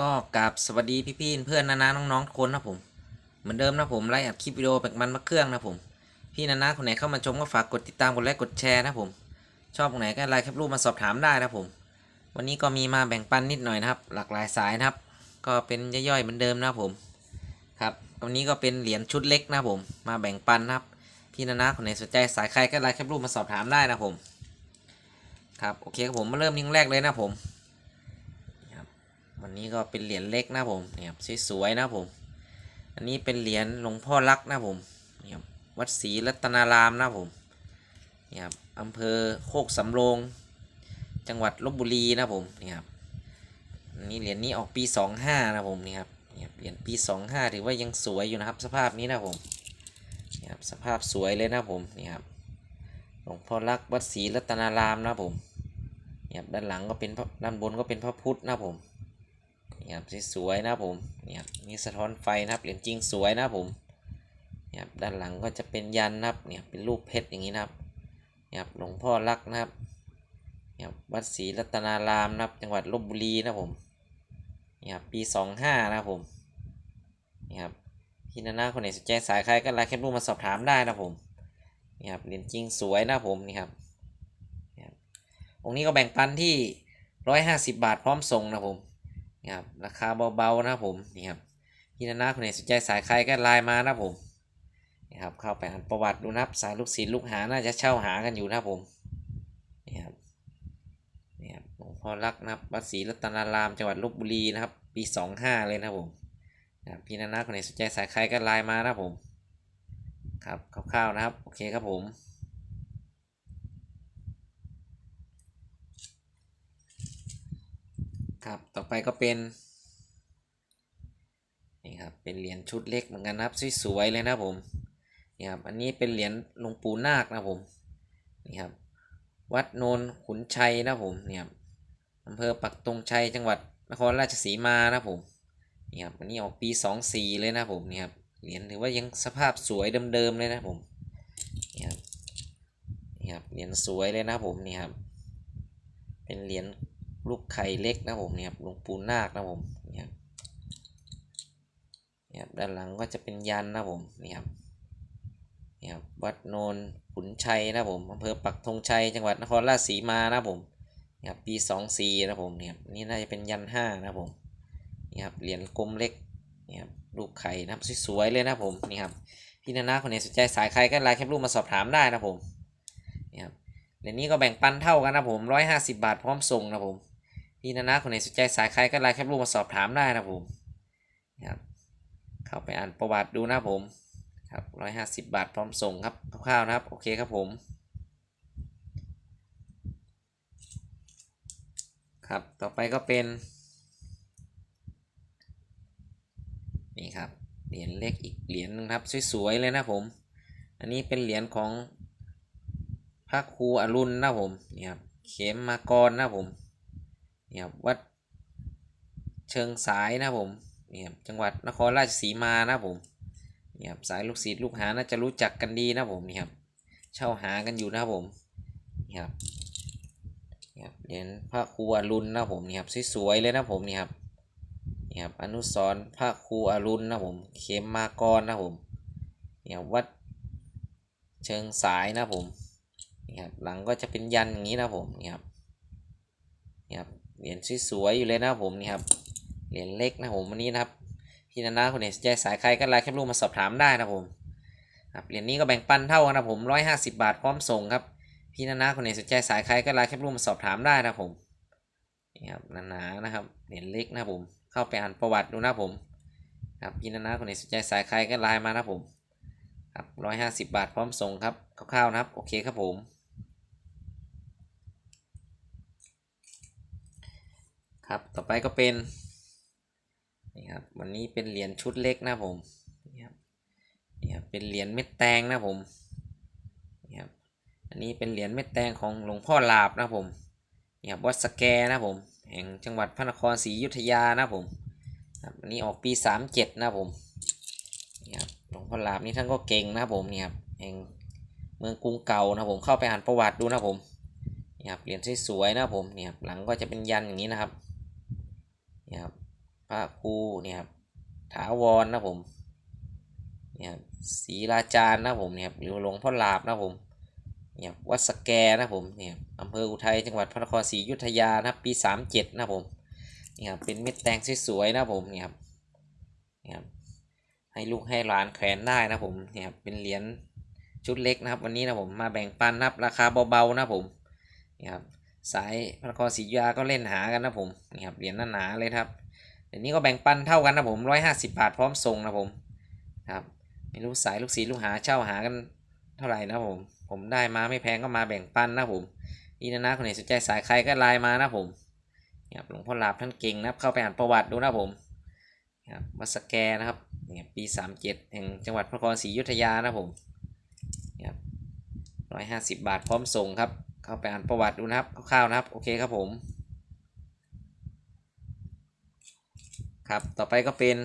ก็กราบสวัสดีพี่ๆเพื่อนนานาน้องๆทุกคนนะผม เหมือนเดิมนะผมไลฟ์อัดคลิปวิดีโอแบกมันมาเครื่องนะผม พี่นานาคนไหนเข้ามาชมก็ฝากกดติดตามกดไลค์กดแชร์นะผม ชอบตรงไหนก็ไลค์แคปรูปมาสอบถามได้นะผม วันนี้ก็มีมาแบ่งปันนิดหน่อยนะครับ หลากหลายสายนะครับ ก็เป็นย่อยๆเหมือนเดิมนะผมครับวันนี้ก็เป็นเหรียญชุดเล็กนะผม มาแบ่งปันนะครับ พี่นานาคนไหนสนใจสายใครก็ไลค์แคปรูปมาสอบถามได้นะผม ครับโอเคครับผมมาเริ่มนิ่งแรกเลยนะผม วันนี้ก็เป็นเหรียญเล็กนะผมเนี่ยครับสวยๆนะผม อันนี้เป็นเหรียญหลวงพ่อรักนะผมเนี่ยครับวัดศรีรัตนารามนะผมเนี่ยครับอำเภอโคกสำโรง จังหวัดลบบุรีนะผมเนี่ยครับอันนี้เหรียญนี้ออกปีสองห้านะผมเนี่ยครับเนี่ยเหรียญปีสองห้าถือว่ายังสวยอยู่นะครับ สภาพนี้นะผมเนี่ยครับสภาพสวยเลยนะผมเนี่ยครับหลวงพ่อรักวัดศรีรัตนารามนะผมเนี่ยครับด้านหลังก็เป็นด้านบนก็เป็นพระพุทธนะผม นี่ครับสวยนะผมนี่ครับมีสะท้อนไฟนะครับเหรียญจริงสวยนะผมนี่ครับด้านหลังก็จะเป็นยันนะครับเนี่ยเป็นรูปเพชรอย่างนี้นะครับนี่ครับหลวงพ่อรักนะครับนี่ครับวัดศรีรัตนารามนะครับ จังหวัดลบบุรีนะผมนี่ครับปีสองห้านะผมนี่ครับพี่นานาคนไหนสนใจสายใครก็ไลน์แคปรูปมาสอบถามได้นะผมนี่ครับเหรียญจริงสวยนะผมนี่ครับนี่ครับองค์นี้ก็แบ่งปันที่ร้อยห้าสิบบาทพร้อมส่งนะผม ครับราคาเบาๆนะครับผมนี่ครับพี่นานาคนไหนสนใจสายใครก็ไลน์มานะผมนี่ครับเข้าไปอ่านประวัติดูนะครับสายลูกศิษย์ลูกหาน่าจะเช่าหากันอยู่นะผมนี่ครับนี่ครับหลวงพ่อรักนะครับวัดศรีรัตนารามจังหวัดลบบุรีนะครับ ปีสองห้าเลยนะผมนะครับพี่นานาคนไหนสนใจสายใครก็ไลน์มานะผมครับคร่าวๆนะครับ โอเคครับผม ครับต่อไปก็เป็นนี่ครับเป็นเหรียญชุดเล็กเหมือนกันนะครับสวยๆเลยนะผมนี่ครับอันนี้เป็นเหรียญหลวงปู่นาคนะผมนี่ครับวัดโนนขุนชัยนะผมนี่ครับอำเภอปักตงชัยจังหวัดนครราชสีมานะผมนี่ครับอันนี้ออกปีสองสี่เลยนะผมนี่ครับเหรียญถือว่ายังสภาพสวยเดิมๆเลยนะผมนี่ครับนี่ครับเหรียญสวยเลยนะผมนี่ครับเป็นเหรียญ ลูกไข่เล็กนะผมเนี่ยครับหลวงปู่นาคนะผมเนี่ยครับเนี่ยด้านหลังก็จะเป็นยันนะผมนี่ครับเนี่ยครับวัดโนนขุนชัยนะผมอำเภอปักธงชัยจังหวัดนครราชสีมานะผมเนี่ยครับปีสองสี่นะผมเนี่ยนี่น่าจะเป็นยันห้านะผมนี่ครับเหรียญกลมเล็กเนี่ยครับลูกไข่นะครับสวยๆเลยนะผมนี่ครับพี่นานาคนไหนสนใจสายใครก็ไลน์แคปรูปมาสอบถามได้นะผมนี่ครับเหรียญนี้ก็แบ่งปันเท่ากันนะผมร้อยห้าสิบบาทพร้อมส่งนะผม พี่นานาคนไหนสนใจสายใครก็ไลน์แคปรูปมาสอบถามได้นะผมครับเข้าไปอ่านประวัติดูนะผมครับร้อยห้าสิบบาทพร้อมส่งครับคร่าวๆนะครับ โอเคครับผม ครับต่อไปก็เป็น นี่ครับ เหรียญเล็กอีกเหรียญหนึงครับ สวยๆเลยนะผม อันนี้เป็นเหรียญของพระครูอรุณนะผม นี่ครับ เขมมากรนะผม นี่ครับวัดเชิงสายนะผมนี่ครับจังหวัดนครราชสีมานะผมนี่ครับสายลูกศิษย์ลูกหาน่าจะรู้จักกันดีนะผมนี่ครับเช่าหากันอยู่นะผมนี่ครับนี่ครับเหรียญพระครูอรุณนะผมนี่ครับสวยๆเลยนะผมนี่ครับนี่ครับอนุสรพระครูอรุณนะผมเขมมากรนะผมนี่ครับวัดเชิงสายนะผมนี่ครับหลังก็จะเป็นยันอย่างนี้นะผมนี่ครับนี่ครับ เหรียญสวยๆอยู่เลยนะครับผมนี่ครับเหรียญเล็กนะผมวันนี้นะครับพี่นานาคนไหนสนใจสายใครก็ไลน์แคปรูปมาสอบถามได้นะผมครับเหรียญนี้ก็แบ่งปันเท่ากันนะผมร้อยห้าสิบาทพร้อมส่งครับพี่นานาคนไหนสนใจสายใครก็ไลน์แคปรูปมาสอบถามได้นะผมนี่ครับหนานะครับเหรียญเล็กนะผมเข้าไปอ่านประวัติดูนะผมครับพี่นานาคนไหนสนใจสายใครก็ไลน์มานะผมครับร้อยห้าสิบาทพร้อมส่งครับคร่าวๆนะครับโอเคครับผม ครับต่อไปก็เป็นนี่ครับวันนี้เป็นเหรียญชุดเล็กนะผมนี่ครับนี่ครับเป็นเหรียญเม็ดแตงนะผมนี่ครับอันนี้เป็นเหรียญเม็ดแตงของหลวงพ่อลาบนะผมนี่ครับวัดสแกนะผมแห่งจังหวัดพระนครศรีอยุธยานะผมครับอันนี้ออกปีสามเจ็ดนะผมนี่ครับหลวงพ่อลาบนี่ท่านก็เก่งนะผมนี่ครับแห่งเมืองกรุงเก่านะผมเข้าไปอ่านประวัติดูนะผมนี่ครับเหรียญสวยๆนะผมนี่ครับหลังก็จะเป็นยันอย่างนี้นะครับ นี่ครับพระครูเนี่ยครับถาวรนะผมเนี่ยศรีราชานะผมเนี่ยครับหรือหลวงพ่อลาบนะผมเนี่ยวัดสแกนะผมเนี่ยอำเภออุทัยจังหวัดพระนครศรีอยุธยานะครับปีสามเจ็ดนะผมเนี่ยครับเป็นเม็ดแตงสวยๆนะผมเนี่ยครับเนี่ยครับให้ลูกให้หลานแขวนได้นะผมเนี่ยครับเป็นเหรียญชุดเล็กนะครับ วันนี้นะผมมาแบ่งปันนะครับราคาเบาๆนะผมเนี่ยครับ สายพระนครศรีอยุธยาก็เล่นหากันนะผมนี่ครับเหรียญหนาๆเลยครับเดี๋ยวนี้ก็แบ่งปันเท่ากันนะผมร้อยห้าสิบบาทพร้อมส่งนะผมครับไม่รู้สายลูกศิษย์ลูกหาเช่าหากันเท่าไหร่นะผม ผมได้มาไม่แพงก็มาแบ่งปันนะผมนี่นะนะคนไหนสนใจสายใครก็ไลน์มานะผมนี่ครับหลวงพ่อลาบท่านเก่งนะครับเข้าไปอ่านประวัติดูนะผมนี่ครับมาสแกนนะครับนี่ปีสามเจ็ดแห่งจังหวัดพระนครศรีอยุธยานะผมนี่ครับร้อยห้าสิบบาทพร้อมส่งครับ เข้าไปอ่านประวัติดูนะครับคร่าวๆนะครับ โอเคครับผม ครับ ต่อไปก็เป็น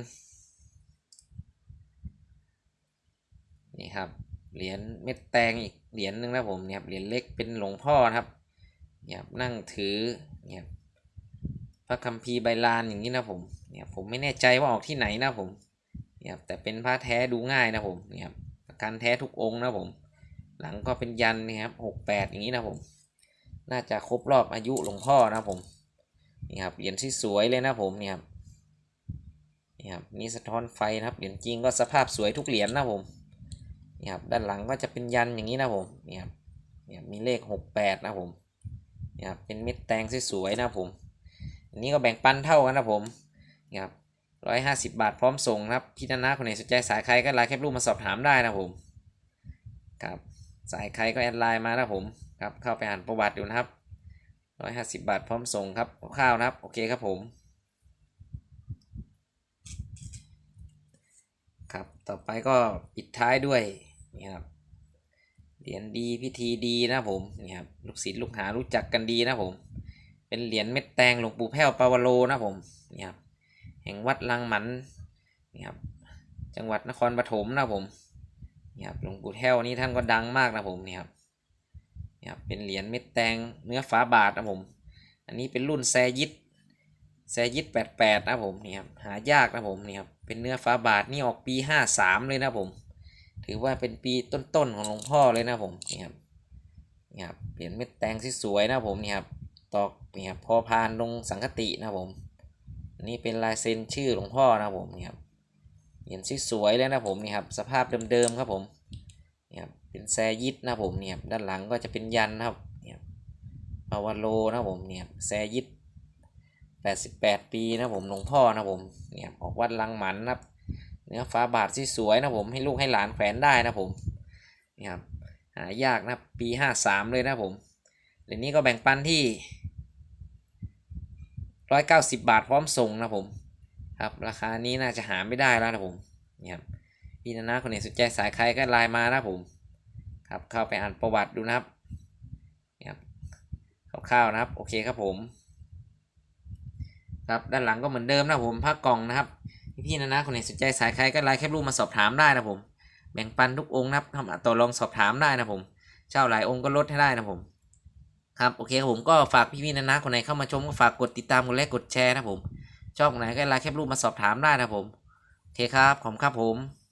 นี่ครับ เหรียญเม็ดแตงอีกเหรียญหนึ่งนะผมเนี่ยครับ เหรียญเล็กเป็นหลวงพ่อนะครับเนี่ยครับนั่งถือเนี่ยครับพระคัมภีร์ใบลานอย่างนี้นะผมเนี่ยผมไม่แน่ใจว่าออกที่ไหนนะผมเนี่ยครับแต่เป็นพระแท้ดูง่ายนะผมเนี่ยครับประกันแท้ทุกองค์นะผม หลังก็เป็นยันนี่ครับหกแปดอย่างนี้นะผม น่าจะครบรอบอายุหลวงพ่อนะผม นี่ครับเหรียญที่สวยเลยนะผมนี่ครับนี่ครับนี่สะท้อนไฟนะครับ เหรียญจริงก็สภาพสวยทุกเหรียญนะผม นี่ครับด้านหลังก็จะเป็นยันอย่างนี้นะผม นี่ครับนี่ครับมีเลขหกแปดนะผม นี่ครับเป็นเม็ดแตงสวยๆนะผม อันนี้ก็แบ่งปันเท่ากันนะผม นี่ครับร้อยห้าสิบบาทพร้อมส่งนะครับพี่นานาคนไหนสนใจสายใครก็ไลน์แคปรูปมาสอบถามได้นะผม ครับ สายใครก็แอดไลน์มานะผมครับเข้าไปอ่านประวัติดูนะครับร้อยห้าสิบบาทพร้อมส่งครับคร่าวนะครับ โอเคครับผมครับต่อไปก็ปิดท้ายด้วยนี่ครับเหรียญดีพิธีดีนะผมนี่ครับลูกศิษย์ลูกหารู้จักกันดีนะผม เป็นเหรียญเม็ดแตงหลวงปู่แพ้วปาวโลนะผมนี่ครับแห่งวัดลังหมันนี่ครับจังหวัดนครปฐมนะผม นี่ครับหลวงปู่แท้วนี่ท่านก็ดังมากนะผมนี่ครับนี่ครับเป็นเหรียญเม็ดแตงเนื้อฝาบาทนะผม อันนี้เป็นรุ่นแซยิดแซยิดแปดแปดนะผมนี่ครับหายากนะผมนี่ครับเป็นเนื้อฝาบาทนี่ออกปีห้าสามเลยนะผม ถือว่าเป็นปีต้นๆของหลวงพ่อเลยนะผมนี่ครับนี่ครับเหรียญเม็ดแตงสวยๆนะผมนี่ครับตอกนี่ครับพอพานลงสังกตินะผมอันนี้เป็นลายเซ็นชื่อหลวงพ่อนะผมนี่ครับ เหรียญสวยๆเลยนะผมนี่ครับสภาพเดิมๆครับผมนี่ครับเป็นแซยิดนะผมเนี่ยด้านหลังก็จะเป็นยันนะครับเนี่ยปาวาโลนะผมเนี่ยแซยิดแปดสิบแปดปีนะผมหลวงพ่อนะผมเนี่ยออกวัดลังหมันนะครับเนื้อฟ้าบาทที่สวยนะผมให้ลูกให้หลานแขวนได้นะผมนี่ครับหายากนะปีห้าสามเลยนะผมเหรียญนี้ก็แบ่งปันที่ร้อยเก้าสิบบาทพร้อมส่งนะผม ครับราคานี้น่าจะหาไม่ได้แล้วนะผมนี่ครับพี่นานาคนไหนสนใจสายใครก็ไลน์มานะผม ครับเข้าไปอ่านประวัติดูนะครับนี่ครับคร่าวๆนะครับ โอเคครับผม ครับด้านหลังก็เหมือนเดิมนะผมผ้ากล่องนะครับพี่นานาคนไหนสนใจสายใครก็ไลน์แคปรูปมาสอบถามได้นะผม แบ่งปันทุกองค์นะครับทำต่อรองสอบถามได้นะผม เช่าหลายองค์ก็ลดให้ได้นะผมครับโอเคครับผมก็ฝากพี่พี่ๆนานาคนไหนเข้ามาชมก็ฝากกดติดตามกดไลค์กดแชร์นะผม ชอบไหนก็ไลน์แคปรูปมาสอบถามได้นะผม โอเคครับ ขอบคุณครับผม